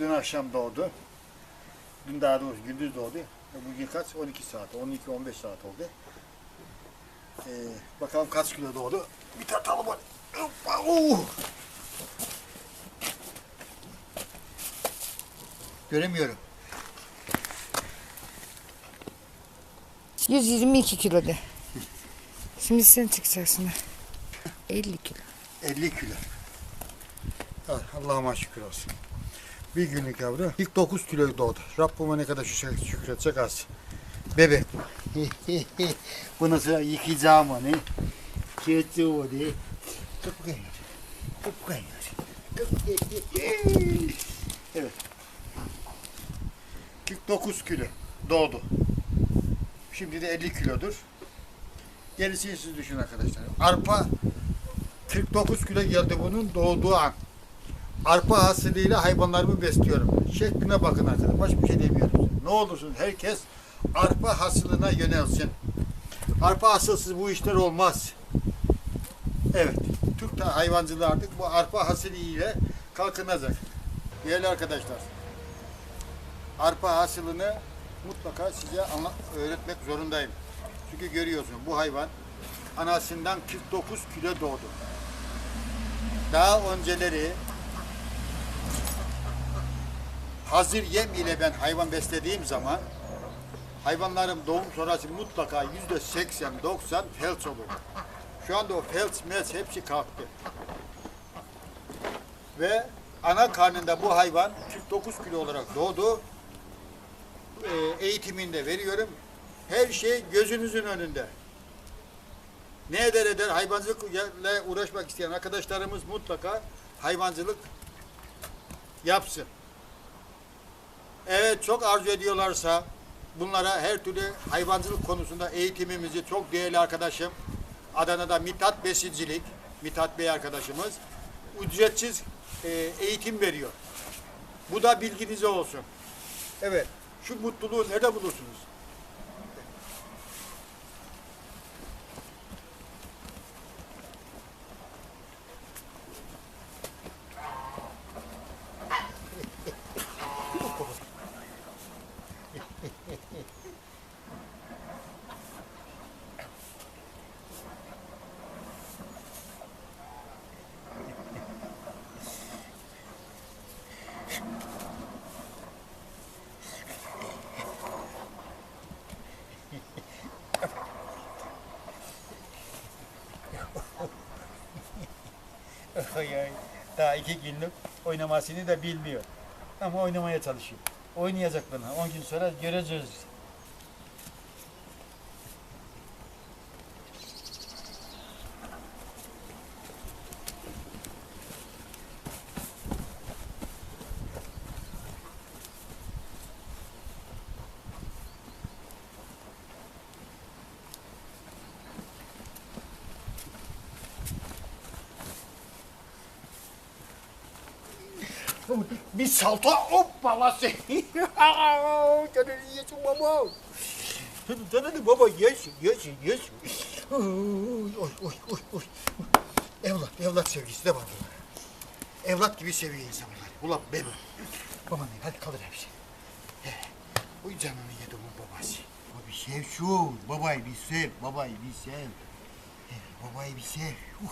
dün akşam doğdu. Dün daha doğrusu gündüz doğdu. E, Bugün kaç? 12 saat, 12-15 saat oldu. Ee, bakalım kaç kilo doğdu. Bir tartalım hadi. Hoppa, uh! Göremiyorum. 122 kilo de. Şimdi sen çıkacaksın. 50 kilo. 50 kilo. Allah'ıma şükür olsun. Bir günlük yavru. İlk 9 kilo doğdu. Rabbime ne kadar şükredecek az. Bebek bu. Sonra yıkayacağım onu. Keçi onu. Çok kaynar. Çok kaynar. Evet. 49 kilo doğdu. Şimdi de 50 kilodur. Gerisini siz düşünün arkadaşlar. Arpa 49 kilo geldi bunun doğduğu an. Arpa hasılıyla hayvanlarımı besliyorum. Şekline bakın arkadaşlar. Başka bir şey demiyorum. Ne olursun herkes arpa hasılına yönelsin. Arpa hasılsız bu işler olmaz. Evet. Türk hayvancılığı artık bu arpa hasılı ile kalkınacak. Değerli arkadaşlar. Arpa hasılını mutlaka size öğretmek zorundayım. Çünkü görüyorsun bu hayvan anasından 49 kilo doğdu. Daha önceleri hazır yem ile ben hayvan beslediğim zaman hayvanlarım doğum sonrası mutlaka yüzde 80-90 felç olur. Şu anda o felç melç hepsi kalktı. Ve ana karnında bu hayvan 49 kilo olarak doğdu. Ee, eğitimini de veriyorum. Her şey gözünüzün önünde. Ne eder eder hayvancılıkla uğraşmak isteyen arkadaşlarımız mutlaka hayvancılık yapsın. Evet çok arzu ediyorlarsa bunlara her türlü hayvancılık konusunda eğitimimizi çok değerli arkadaşım Adana'da Mithat Besicilik, Mithat Bey arkadaşımız ücretsiz e, eğitim veriyor. Bu da bilginize olsun. Evet, şu mutluluğu nerede bulursunuz? Daha iki günlük oynamasını da bilmiyor. Ama oynamaya çalışıyor. Oynayacak bana. 10 gün sonra göreceğiz. Bir salto hoppalası. Canını yesin baba. Canını baba yesin, yesin, yesin. Oy, oy, oy, oy. Evlat, evlat sevgisi de var bunlara. Evlat gibi seviyor insanlar. Ulan benim. Baban değil, hadi kalır hepsi. Evet. Oy canını yedi onun babası. Abi sev şu, babayı bir sev, babayı bir sev. Babayı bir sev. Uh.